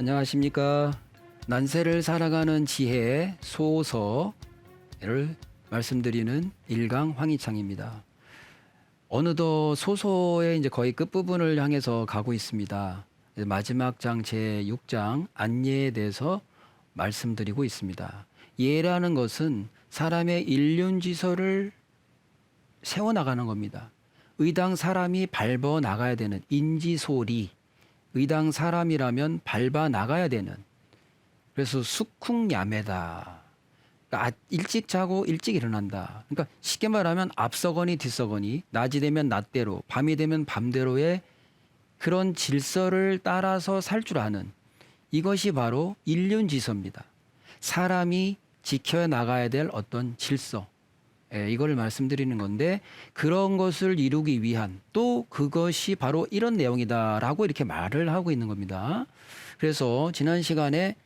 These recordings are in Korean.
안녕하십니까. 난세를 살아가는 지혜 소서를 말씀드리는 일강 황희창입니다. 어느덧 소서의 이제 거의 끝부분을 향해서 가고 있습니다. 마지막 장 제 6장 안예에 대해서 말씀드리고 있습니다. 예라는 것은 사람의 일륜지서를 세워나가는 겁니다. 의당 사람이 밟아 나가야 되는 인지소리, 의당 사람이라면 밟아 나가야 되는 그래서 숙쿵야매다. 그러니까 아- 일찍 자고 일찍 일어난다. 그러니까 쉽게 말하면 앞서거니 뒤서거니 낮이 되면 낮대로 밤이 되면 밤대로의 그런 질서를 따라서 살 줄 아는 이것이 바로 일륜지서입니다. 사람이 지켜 나가야 될 어떤 질서. 예, 이걸 말씀드리는 건데 그런 것을 이루기 위한 또 그것이 바로 이런 내용이다라고 이렇게 말을 하고 있는 겁니다. 그래서 지난 시간에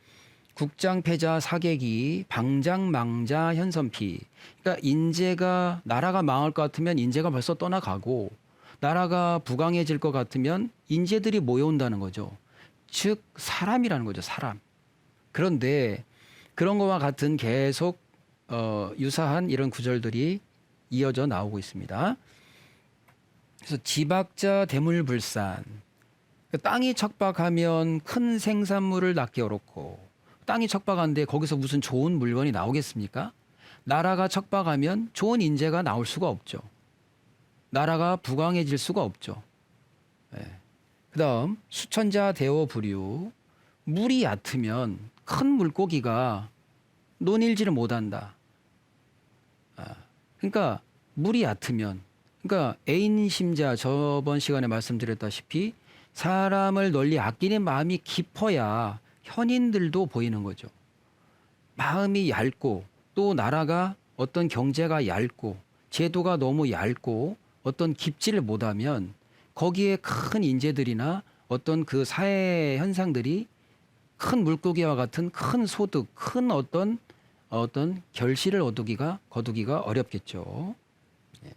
국장 패자 사객이 방장 망자 현선피. 그러니까 인재가 나라가 망할 것 같으면 인재가 벌써 떠나가고 나라가 부강해질 것 같으면 인재들이 모여온다는 거죠. 즉 사람이라는 거죠. 사람. 그런데 그런 것과 같은 계속 어, 유사한 이런 구절들이 이어져 나오고 있습니다. 그래서 지박자 대물불산. 그러니까 땅이 척박하면 큰 생산물을 낳기 어렵고 땅이 척박한데 거기서 무슨 좋은 물건이 나오겠습니까? 나라가 척박하면 좋은 인재가 나올 수가 없죠. 나라가 부강해질 수가 없죠. 예. 그다음 수천자 대어 부류 물이 얕으면 큰 물고기가 논일지를 못한다. 아, 그러니까 물이 얕으면 그러니까 애인 심자 저번 시간에 말씀드렸다시피 사람을 널리 아끼는 마음이 깊어야 현인들도 보이는 거죠. 마음이 얇고 또 나라가 어떤 경제가 얇고 제도가 너무 얇고 어떤 깊지를 못하면 거기에 큰 인재들이나 어떤 그 사회 현상들이 큰 물고기와 같은 큰 소득, 큰 어떤 어떤 결실을 얻기가 거두기가 어렵겠죠. 예.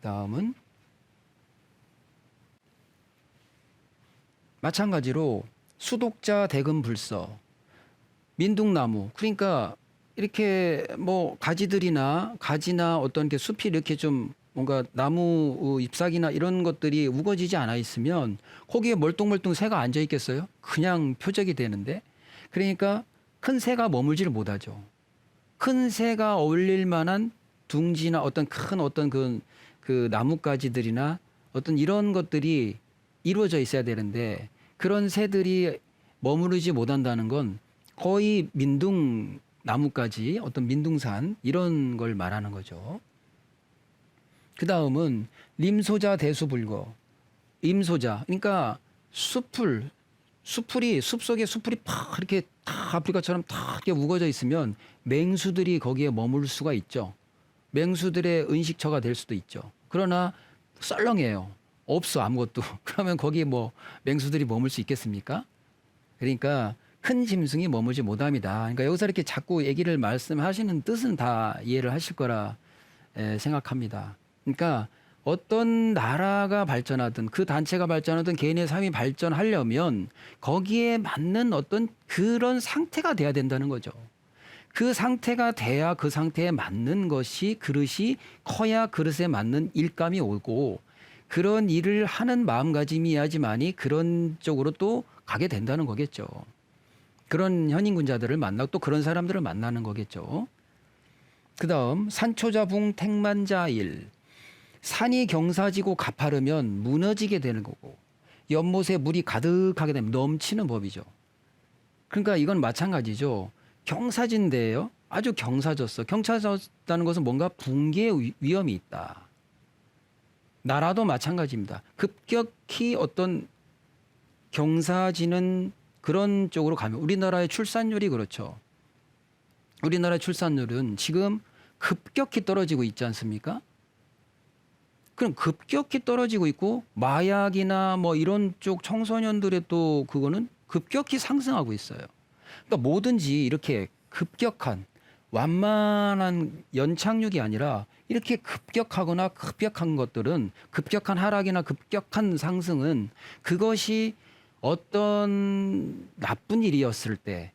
다음은 마찬가지로 수독자 대금 불서 민둥나무 그러니까 이렇게 뭐 가지들이나 가지나 어떤 게 숲이 이렇게 좀 뭔가 나무 어, 잎사귀나 이런 것들이 우거지지 않아 있으면 거기에 멀뚱멀뚱 새가 앉아 있겠어요? 그냥 표적이 되는데 그러니까 큰 새가 머물지를 못하죠. 큰 새가 어울릴 만한 둥지나 어떤 큰 어떤 그, 그 나뭇가지들이나 어떤 이런 것들이 이루어져 있어야 되는데 그런 새들이 머무르지 못한다는 건 거의 민둥 나뭇가지 어떤 민둥산 이런 걸 말하는 거죠. 그 다음은 림소자 대수불거 임소자 그러니까 숲을 수풀이 숲 속에 수풀이 팍 이렇게 다 아프리카처럼 다 이렇게 우거져 있으면 맹수들이 거기에 머물 수가 있죠. 맹수들의 은식처가 될 수도 있죠. 그러나 썰렁해요. 없어 아무것도. 그러면 거기 뭐 맹수들이 머물 수 있겠습니까? 그러니까 큰 짐승이 머물지 못합니다. 그러니까 여기서 이렇게 자꾸 얘기를 말씀하시는 뜻은 다 이해를 하실 거라 에, 생각합니다. 그러니까 어떤 나라가 발전하든 그 단체가 발전하든 개인의 삶이 발전하려면 거기에 맞는 어떤 그런 상태가 돼야 된다는 거죠. 그 상태가 돼야 그 상태에 맞는 것이 그릇이 커야 그릇에 맞는 일감이 오고 그런 일을 하는 마음가짐이야지만이 그런 쪽으로 또 가게 된다는 거겠죠. 그런 현인군자들을 만나고 또 그런 사람들을 만나는 거겠죠. 그 다음 산초자붕 택만자일 산이 경사지고 가파르면 무너지게 되는 거고 연못에 물이 가득하게 되면 넘치는 법이죠. 그러니까 이건 마찬가지죠. 경사진데요. 아주 경사졌어. 경사졌다는 것은 뭔가 붕괴 위- 위험이 있다. 나라도 마찬가지입니다. 급격히 어떤 경사지는 그런 쪽으로 가면 우리나라의 출산율이 그렇죠. 우리나라의 출산율은 지금 급격히 떨어지고 있지 않습니까? 그럼 급격히 떨어지고 있고 마약이나 뭐 이런 쪽 청소년들의 또 그거는 급격히 상승하고 있어요. 그러니까 뭐든지 이렇게 급격한 완만한 연착륙이 아니라 이렇게 급격하거나 급격한 것들은 급격한 하락이나 급격한 상승은 그것이 어떤 나쁜 일이었을 때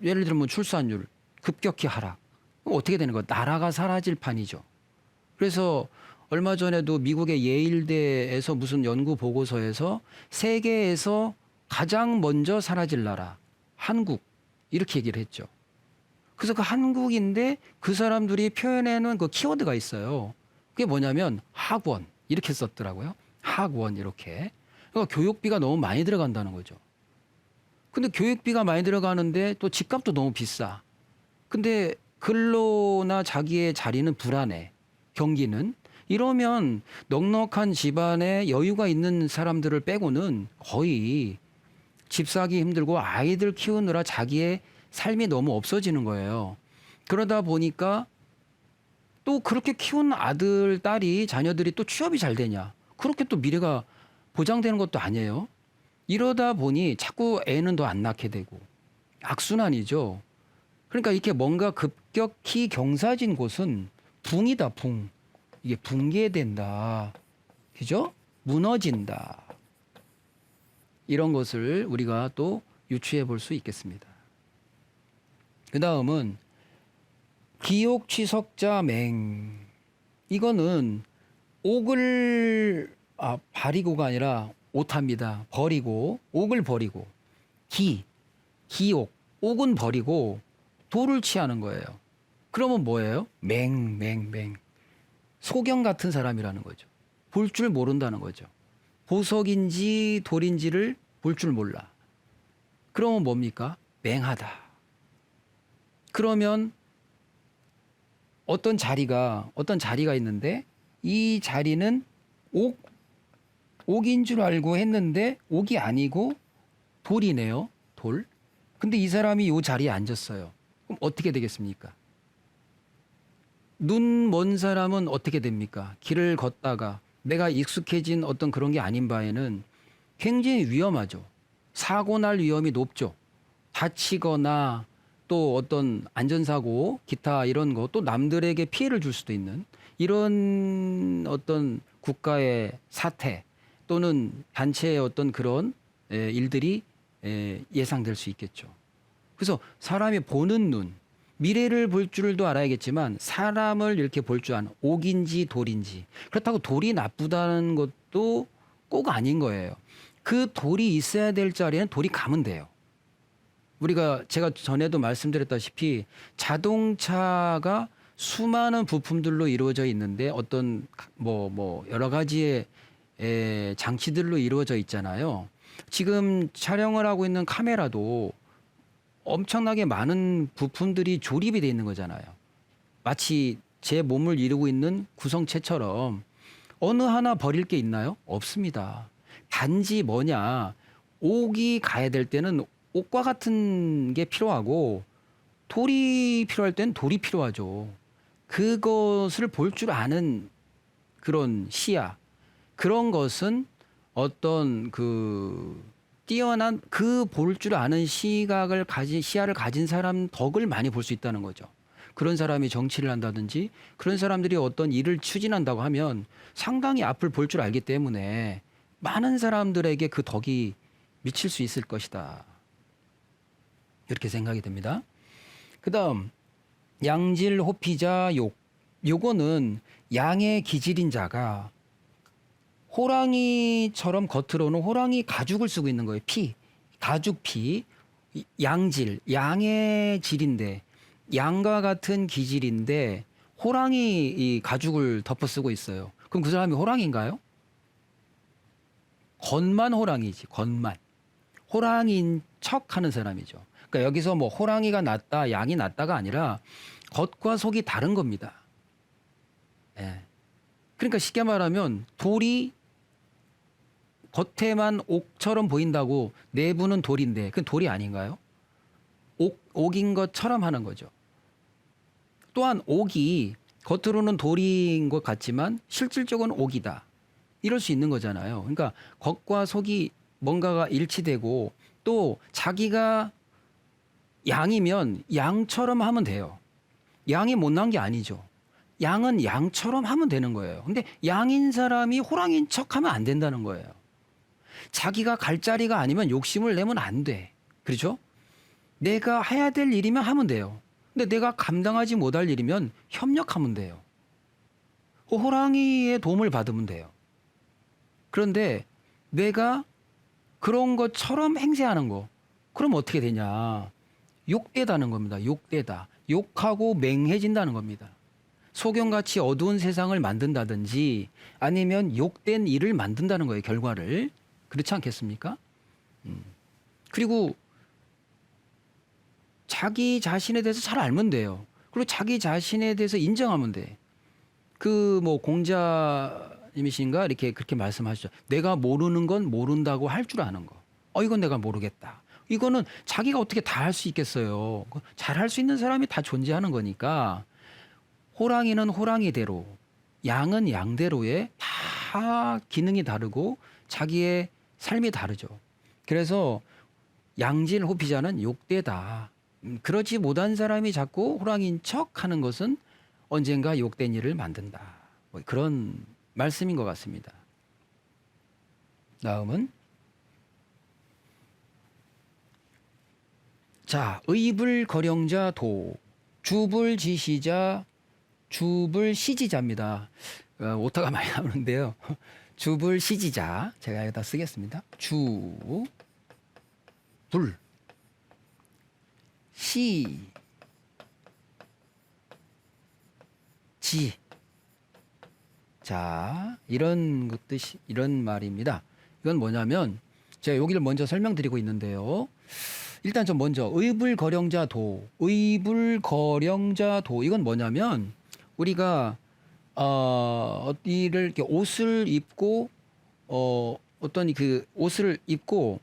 예를 들면 출산율 급격히 하락. 어떻게 되는 거야? 나라가 사라질 판이죠. 그래서 얼마 전에도 미국의 예일대에서 무슨 연구 보고서에서 세계에서 가장 먼저 사라질 나라 한국 이렇게 얘기를 했죠. 그래서 그 한국인데 그 사람들이 표현해 놓은 그 키워드가 있어요. 그게 뭐냐면 학원 이렇게 썼더라고요. 학원 이렇게. 그러니까 교육비가 너무 많이 들어간다는 거죠. 근데 교육비가 많이 들어가는데 또 집값도 너무 비싸. 근데 근로나 자기의 자리는 불안해. 경기는 이러면 넉넉한 집안에 여유가 있는 사람들을 빼고는 거의 집 사기 힘들고 아이들 키우느라 자기의 삶이 너무 없어지는 거예요. 그러다 보니까 또 그렇게 키운 아들, 딸이, 자녀들이 또 취업이 잘 되냐. 그렇게 또 미래가 보장되는 것도 아니에요. 이러다 보니 자꾸 애는 더 안 낳게 되고 악순환이죠. 그러니까 이렇게 뭔가 급격히 경사진 곳은 붕이다, 붕. 이게 붕괴된다. 그죠? 무너진다. 이런 것을 우리가 또 유추해 볼 수 있겠습니다. 그 다음은 기옥 취석자 맹. 이거는 옥을 아, 바리고가 아니라 오탑니다. 버리고 옥을 버리고 기 기옥 옥은 버리고 돌을 취하는 거예요. 그러면 뭐예요? 맹 맹 맹 소경 같은 사람이라는 거죠. 볼 줄 모른다는 거죠. 보석인지 돌인지를 볼 줄 몰라. 그러면 뭡니까? 맹하다. 그러면 어떤 자리가 어떤 자리가 있는데 이 자리는 옥 옥인 줄 알고 했는데 옥이 아니고 돌이네요. 돌. 근데 이 사람이 이 자리에 앉았어요. 그럼 어떻게 되겠습니까? 눈 먼 사람은 어떻게 됩니까? 길을 걷다가 내가 익숙해진 어떤 그런 게 아닌 바에는 굉장히 위험하죠. 사고 날 위험이 높죠. 다치거나 또 어떤 안전사고, 기타 이런 거 또 남들에게 피해를 줄 수도 있는 이런 어떤 국가의 사태 또는 단체의 어떤 그런 에, 일들이 에, 예상될 수 있겠죠. 그래서 사람이 보는 눈, 미래를 볼 줄도 알아야겠지만 사람을 이렇게 볼 줄 아는 옥인지 돌인지 그렇다고 돌이 나쁘다는 것도 꼭 아닌 거예요. 그 돌이 있어야 될 자리에는 돌이 가면 돼요. 우리가 제가 전에도 말씀드렸다시피 자동차가 수많은 부품들로 이루어져 있는데 어떤 뭐뭐 여러 가지의 에, 장치들로 이루어져 있잖아요. 지금 촬영을 하고 있는 카메라도 엄청나게 많은 부품들이 조립이 돼 있는 거잖아요. 마치 제 몸을 이루고 있는 구성체처럼 어느 하나 버릴 게 있나요? 없습니다. 단지 뭐냐 옥이 가야 될 때는 옥과 같은 게 필요하고 돌이 필요할 때는 돌이 필요하죠. 그것을 볼 줄 아는 그런 시야 그런 것은 어떤 그 뛰어난 그 볼 줄 아는 시각을 가진 시야를 가진 사람 덕을 많이 볼 수 있다는 거죠. 그런 사람이 정치를 한다든지 그런 사람들이 어떤 일을 추진한다고 하면 상당히 앞을 볼 줄 알기 때문에 많은 사람들에게 그 덕이 미칠 수 있을 것이다. 이렇게 생각이 됩니다. 그다음 양질 호피자 욕 요거는 양의 기질인 자가 호랑이처럼 겉으로는 호랑이 가죽을 쓰고 있는 거예요. 피, 가죽 피, 이- 양질, 양의 질인데 양과 같은 기질인데 호랑이 이 가죽을 덮어 쓰고 있어요. 그럼 그 사람이 호랑이인가요? 겉만 호랑이지, 겉만. 호랑이인 척 하는 사람이죠. 그러니까 여기서 뭐 호랑이가 낫다, 양이 낫다가 아니라 겉과 속이 다른 겁니다. 예. 그러니까 쉽게 말하면 돌이 겉에만 옥처럼 보인다고 내부는 돌인데 그건 돌이 아닌가요? 옥, 옥인 것처럼 하는 거죠. 또한 옥이 겉으로는 돌인 것 같지만 실질적으로는 옥이다. 이럴 수 있는 거잖아요. 그러니까 겉과 속이 뭔가가 일치되고 또 자기가 양이면 양처럼 하면 돼요. 양이 못난 게 아니죠. 양은 양처럼 하면 되는 거예요. 근데 양인 사람이 호랑이인 척 하면 안 된다는 거예요. 자기가 갈 자리가 아니면 욕심을 내면 안 돼. 그렇죠? 내가 해야 될 일이면 하면 돼요. 근데 내가 감당하지 못할 일이면 협력하면 돼요. 호랑이의 도움을 받으면 돼요. 그런데 내가 그런 것처럼 행세하는 거, 그럼 어떻게 되냐? 욕되다는 겁니다. 욕되다. 욕하고 맹해진다는 겁니다. 소경같이 어두운 세상을 만든다든지 아니면 욕된 일을 만든다는 거예요. 결과를. 그렇지 않겠습니까? 음. 그리고 자기 자신에 대해서 잘 알면 돼요. 그리고 자기 자신에 대해서 인정하면 돼. 그 뭐 공자님이신가 이렇게 그렇게 말씀하시죠. 내가 모르는 건 모른다고 할 줄 아는 거. 어 이건 내가 모르겠다. 이거는 자기가 어떻게 다 할 수 있겠어요. 잘 할 수 있는 사람이 다 존재하는 거니까 호랑이는 호랑이대로 양은 양대로의 다 기능이 다르고 자기의 삶이 다르죠. 그래서 양질 호피자는 욕되다. 음, 그렇지 못한 사람이 자꾸 호랑이인 척 하는 것은 언젠가 욕된 일을 만든다. 뭐 그런 말씀인 것 같습니다. 다음은 자 의불 거령자 도 주불 지시자 주불 시지자입니다. 어, 오타가 많이 나오는데요. 주불 시지자 제가 여기다 쓰겠습니다. 주불 시, 지. 자, 이런 것 뜻이, 이런 말입니다. 이건 뭐냐면, 제가 여기를 먼저 설명드리고 있는데요. 일단 좀 먼저, 의불거령자 도, 의불거령자 도, 이건 뭐냐면, 우리가, 어, 이를 이렇게 옷을 입고, 어, 어떤 그 옷을 입고,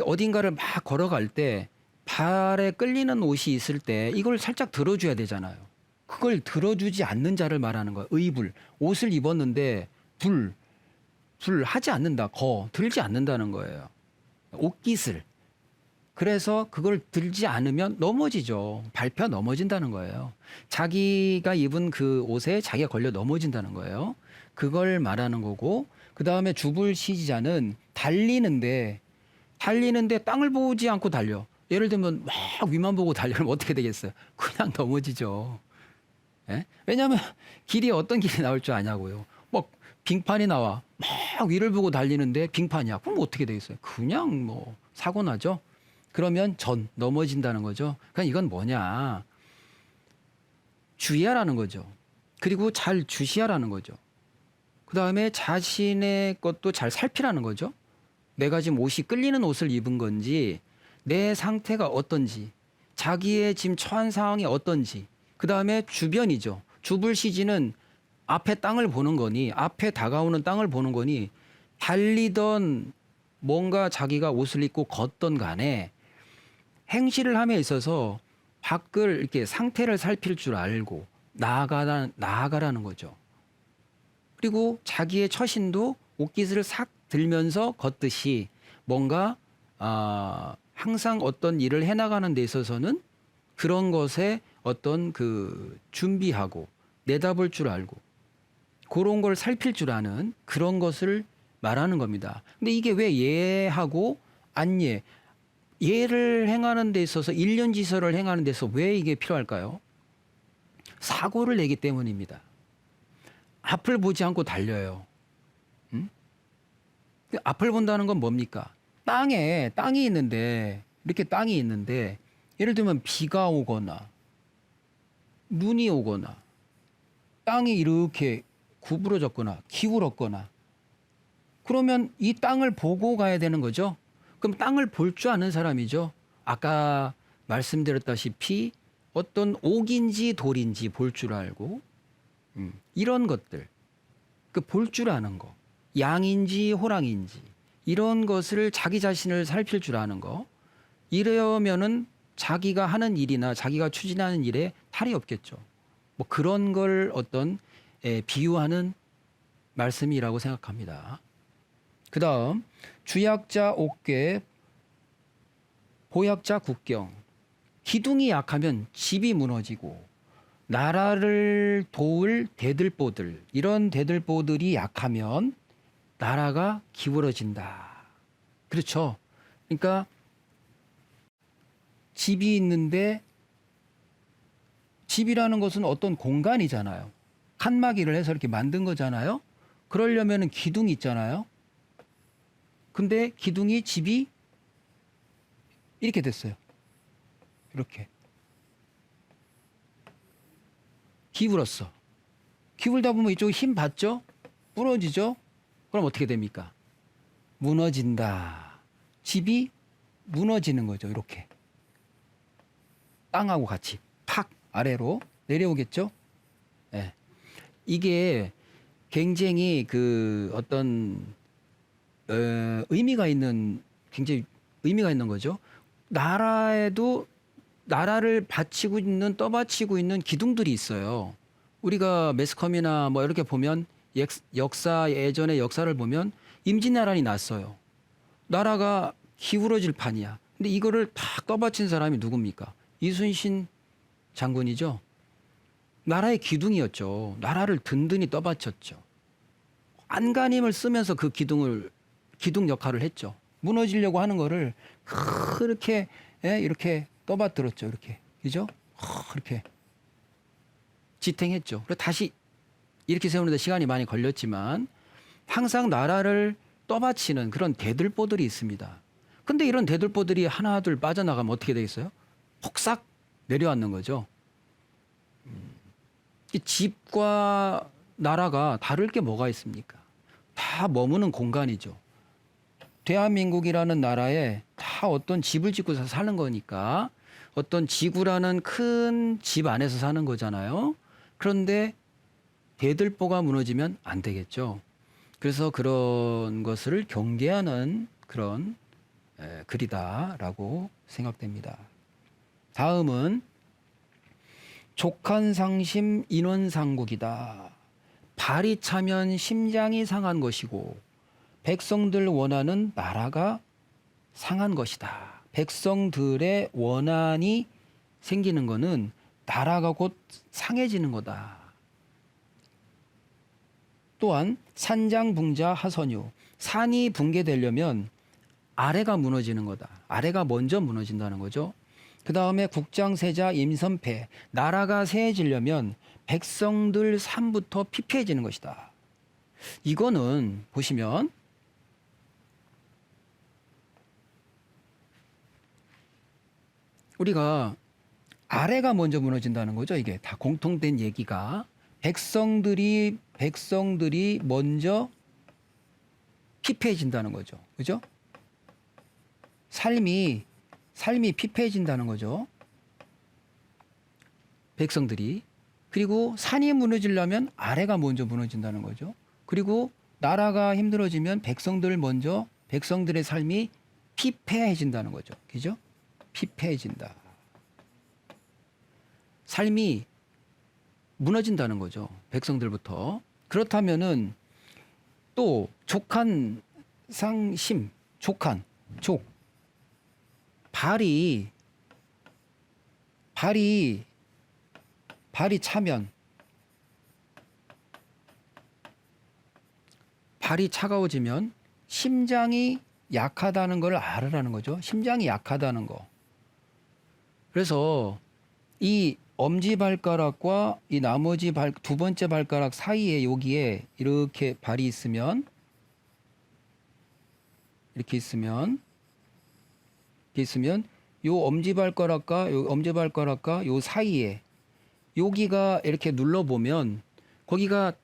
어딘가를 막 걸어갈 때, 발에 끌리는 옷이 있을 때 이걸 살짝 들어줘야 되잖아요. 그걸 들어주지 않는 자를 말하는 거예요. 의불. 옷을 입었는데 불, 불 하지 않는다. 거, 들지 않는다는 거예요. 옷깃을. 그래서 그걸 들지 않으면 넘어지죠. 밟혀 넘어진다는 거예요. 자기가 입은 그 옷에 자기가 걸려 넘어진다는 거예요. 그걸 말하는 거고, 그 다음에 주불 시지자는 달리는데, 달리는데 땅을 보지 않고 달려. 예를 들면 막 위만 보고 달려면 어떻게 되겠어요? 그냥 넘어지죠. 예? 왜냐하면 길이 어떤 길이 나올 줄 아냐고요. 뭐 빙판이 나와 막 위를 보고 달리는데 빙판이야. 그럼 어떻게 되겠어요? 그냥 뭐 사고 나죠. 그러면 전 넘어진다는 거죠. 그러니까 이건 뭐냐? 주의하라는 거죠. 그리고 잘 주시하라는 거죠. 그 다음에 자신의 것도 잘 살피라는 거죠. 내가 지금 옷이 끌리는 옷을 입은 건지 내 상태가 어떤지, 자기의 지금 처한 상황이 어떤지, 그 다음에 주변이죠. 주불 시지는 앞에 땅을 보는 거니, 앞에 다가오는 땅을 보는 거니, 달리던 뭔가 자기가 옷을 입고 걷던 간에 행실을 함에 있어서 밖을 이렇게 상태를 살필 줄 알고 나아가라, 나아가라는 거죠. 그리고 자기의 처신도 옷깃을 싹 들면서 걷듯이 뭔가 아, 항상 어떤 일을 해나가는 데 있어서는 그런 것에 어떤 그 준비하고 내다볼 줄 알고 그런 걸 살필 줄 아는 그런 것을 말하는 겁니다. 근데 이게 왜 예하고 안예 예를 행하는 데 있어서 일년 지설을 행하는 데서 왜 이게 필요할까요? 사고를 내기 때문입니다. 앞을 보지 않고 달려요. 음? 앞을 본다는 건 뭡니까? 땅에 땅이 있는데 이렇게 땅이 있는데 예를 들면 비가 오거나 눈이 오거나 땅이 이렇게 구부러졌거나 기울었거나 그러면 이 땅을 보고 가야 되는 거죠. 그럼 땅을 볼 줄 아는 사람이죠. 아까 말씀드렸다시피 어떤 옥인지 돌인지 볼 줄 알고 음, 이런 것들 그 볼 줄 아는 거 양인지 호랑인지 이런 것을 자기 자신을 살필 줄 아는 거 이러면은 자기가 하는 일이나 자기가 추진하는 일에 탈이 없겠죠. 뭐 그런 걸 어떤 에, 비유하는 말씀이라고 생각합니다. 그 다음 주약자 옥계 보약자 국경 기둥이 약하면 집이 무너지고 나라를 도울 대들보들 이런 대들보들이 약하면 나라가 기울어진다. 그렇죠. 그러니까 집이 있는데 집이라는 것은 어떤 공간이잖아요. 칸막이를 해서 이렇게 만든 거잖아요. 그러려면은 기둥이 있잖아요. 근데 기둥이 집이 이렇게 됐어요. 이렇게. 기울었어. 기울다 보면 이쪽 힘 받죠? 부러지죠? 그럼 어떻게 됩니까? 무너진다. 집이 무너지는 거죠. 이렇게. 땅하고 같이 팍 아래로 내려오겠죠? 예. 이게 굉장히 그 어떤 어, 의미가 있는 굉장히 의미가 있는 거죠. 나라에도 나라를 바치고 있는 떠받치고 있는 기둥들이 있어요. 우리가 매스컴이나 뭐 이렇게 보면 역- 역사 예전의 역사를 보면 임진왜란이 났어요. 나라가 기울어질 판이야. 근데 이거를 다 떠받친 사람이 누굽니까? 이순신 장군이죠. 나라의 기둥이었죠. 나라를 든든히 떠받쳤죠. 안간힘을 쓰면서 그 기둥을 기둥 역할을 했죠. 무너지려고 하는 거를 그렇게 예, 이렇게 떠받들었죠. 이렇게 그죠? 하, 이렇게 지탱했죠. 그래서 다시 이렇게 세우는데 시간이 많이 걸렸지만 항상 나라를 떠받치는 그런 대들보들이 있습니다. 근데 이런 대들보들이 하나둘 빠져나가면 어떻게 되겠어요? 폭삭 내려앉는 거죠. 음, 이 집과 나라가 다를 게 뭐가 있습니까? 다 머무는 공간이죠. 대한민국이라는 나라에 다 어떤 집을 짓고 서 사는 거니까 어떤 지구라는 큰 집 안에서 사는 거잖아요. 그런데 대들보가 무너지면 안 되겠죠. 그래서 그런 것을 경계하는 그런 에, 글이다라고 생각됩니다. 다음은 족한상심 인원상국이다. 발이 차면 심장이 상한 것이고 백성들 원하는 나라가 상한 것이다. 백성들의 원한이 생기는 것은 나라가 곧 상해지는 거다. 또한 산장붕자 하선유 산이 붕괴되려면 아래가 무너지는 거다. 아래가 먼저 무너진다는 거죠. 그 다음에 국장세자 임선패 나라가 세해지려면 백성들 삶부터 피폐해지는 것이다. 이거는 보시면 우리가 아래가 먼저 무너진다는 거죠. 이게 다 공통된 얘기가 백성들이 백성들이 먼저 피폐해진다는 거죠. 그죠? 삶이 삶이 피폐해진다는 거죠. 백성들이 그리고 산이 무너지려면 아래가 먼저 무너진다는 거죠. 그리고 나라가 힘들어지면 백성들 먼저 백성들의 삶이 피폐해진다는 거죠. 그죠? 피폐해진다. 삶이 무너진다는 거죠. 백성들부터. 그렇다면은 또 족한 상심, 족한, 족. 발이 발이 발이 차면 발이 차가워지면 심장이 약하다는 걸 알으라는 거죠. 심장이 약하다는 거. 그래서 이 엄지 발가락과 이 나머지 발, 두 번째 발가락 사이에 여기에 이렇게 발이 있으면 이렇게 있으면 이렇게 있으면 요 엄지 발가락과 요 엄지 발가락과 요 사이에 여기가 이렇게 눌러 보면 거기가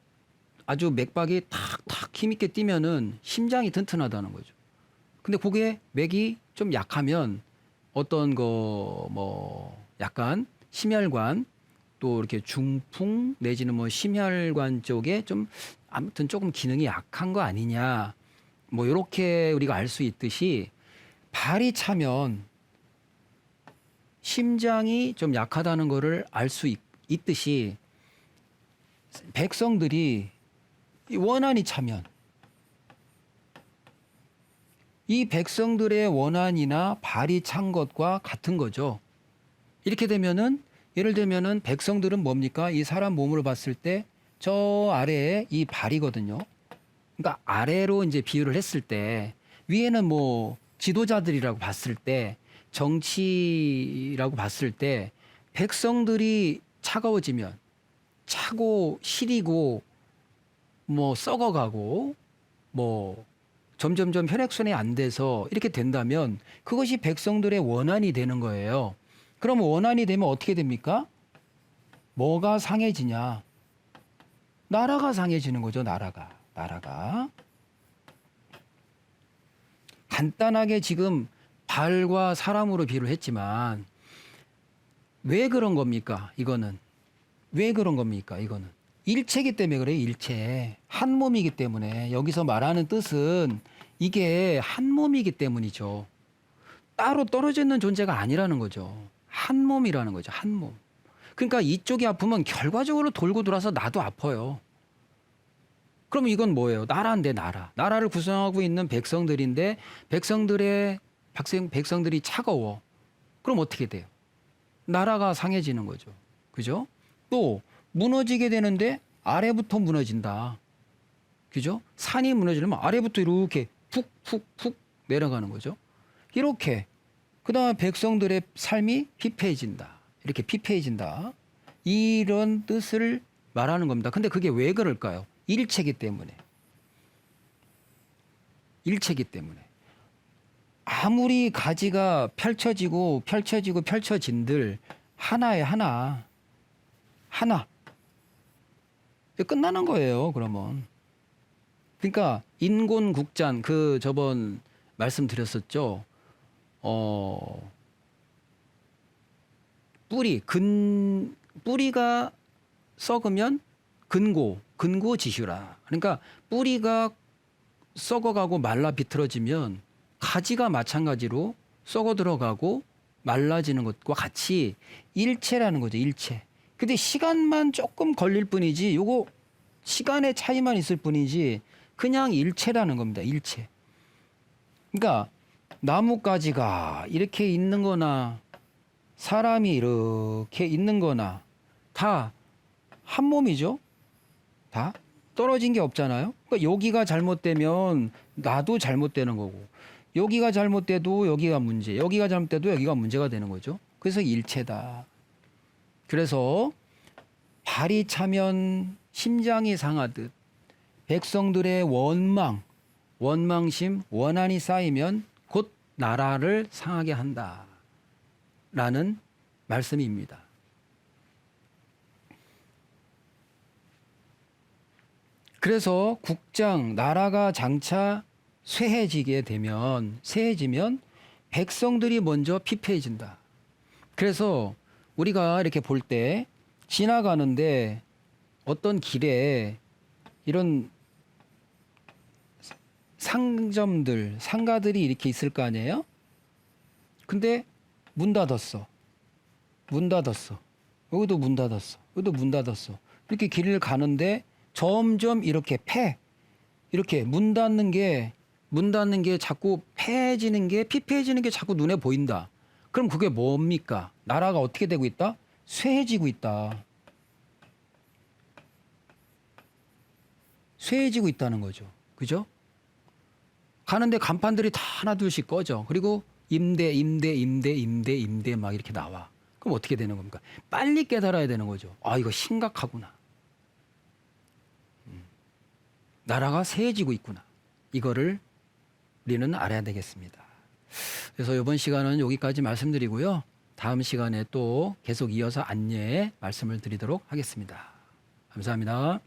아주 맥박이 탁탁 힘있게 뛰면은 심장이 튼튼하다는 거죠. 근데 그게 맥이 좀 약하면 어떤 거 뭐 약간 심혈관 또 이렇게 중풍 내지는 뭐 심혈관 쪽에 좀 아무튼 조금 기능이 약한 거 아니냐. 뭐 이렇게 우리가 알 수 있듯이 발이 차면 심장이 좀 약하다는 거를 알 수 있듯이 백성들이 이 원한이 차면 이 백성들의 원한이나 발이 찬 것과 같은 거죠. 이렇게 되면은 예를 들면은 백성들은 뭡니까? 이 사람 몸으로 봤을 때 저 아래에 이 발이거든요. 그러니까 아래로 이제 비유를 했을 때 위에는 뭐 지도자들이라고 봤을 때 정치라고 봤을 때 백성들이 차가워지면 차고 시리고 뭐 썩어가고 뭐 점점점 혈액순환이 안 돼서 이렇게 된다면 그것이 백성들의 원한이 되는 거예요. 그럼 원한이 되면 어떻게 됩니까? 뭐가 상해지냐? 나라가 상해지는 거죠, 나라가. 나라가. 간단하게 지금 발과 사람으로 비유를 했지만 왜 그런 겁니까? 이거는 왜 그런 겁니까? 이거는 일체기 때문에 그래요. 일체 한 몸이기 때문에 여기서 말하는 뜻은 이게 한 몸이기 때문이죠. 따로 떨어져 있는 존재가 아니라는 거죠. 한 몸이라는 거죠. 한 몸. 그러니까 이쪽이 아프면 결과적으로 돌고 돌아서 나도 아파요. 그럼 이건 뭐예요? 나라인데 나라. 나라를 구성하고 있는 백성들인데 백성들의 백성, 백성들이 차가워. 그럼 어떻게 돼요? 나라가 상해지는 거죠. 그죠? 또 무너지게 되는데 아래부터 무너진다. 그죠? 산이 무너지려면 아래부터 이렇게 푹푹푹 내려가는 거죠. 이렇게 그 다음에 백성들의 삶이 피폐해진다. 이렇게 피폐해진다. 이런 뜻을 말하는 겁니다. 근데 그게 왜 그럴까요? 일체기 때문에. 일체기 때문에. 아무리 가지가 펼쳐지고 펼쳐지고 펼쳐진들 하나에 하나 하나 끝나는 거예요. 그러면 그러니까 인곤국잔 그 저번 말씀드렸었죠. 어 뿌리 근 뿌리가 썩으면 근고 근고 지슈라. 그러니까 뿌리가 썩어가고 말라 비틀어지면 가지가 마찬가지로 썩어 들어가고 말라지는 것과 같이 일체라는 거죠. 일체. 근데 시간만 조금 걸릴 뿐이지 요거 시간의 차이만 있을 뿐이지 그냥 일체라는 겁니다. 일체. 그러니까 나뭇가지가 이렇게 있는 거나 사람이 이렇게 있는 거나 다 한 몸이죠. 다 떨어진 게 없잖아요. 그러니까 여기가 잘못되면 나도 잘못되는 거고 여기가 잘못돼도 여기가 문제, 여기가 잘못돼도 여기가 문제가 되는 거죠. 그래서 일체다. 그래서 발이 차면 심장이 상하듯 백성들의 원망, 원망심, 원한이 쌓이면 곧 나라를 상하게 한다. 라는 말씀입니다. 그래서 국장, 나라가 장차 쇠해지게 되면, 쇠해지면 백성들이 먼저 피폐해진다. 그래서 우리가 이렇게 볼 때 지나가는데 어떤 길에 이런 상점들, 상가들이 이렇게 있을 거 아니에요? 근데 문 닫았어. 문 닫았어. 여기도 문 닫았어. 여기도 문 닫았어. 이렇게 길을 가는데 점점 이렇게 폐. 이렇게 문 닫는 게, 문 닫는 게 자꾸 폐해지는 게, 피폐해지는 게 자꾸 눈에 보인다. 그럼 그게 뭡니까? 나라가 어떻게 되고 있다? 쇠해지고 있다. 쇠해지고 있다는 거죠. 그죠? 가는데 간판들이 다 하나 둘씩 꺼져. 그리고 임대, 임대, 임대, 임대, 임대 막 이렇게 나와. 그럼 어떻게 되는 겁니까? 빨리 깨달아야 되는 거죠. 아, 이거 심각하구나. 음. 나라가 쇠해지고 있구나. 이거를 우리는 알아야 되겠습니다. 그래서 이번 시간은 여기까지 말씀드리고요. 다음 시간에 또 계속 이어서 안내의 말씀을 드리도록 하겠습니다. 감사합니다.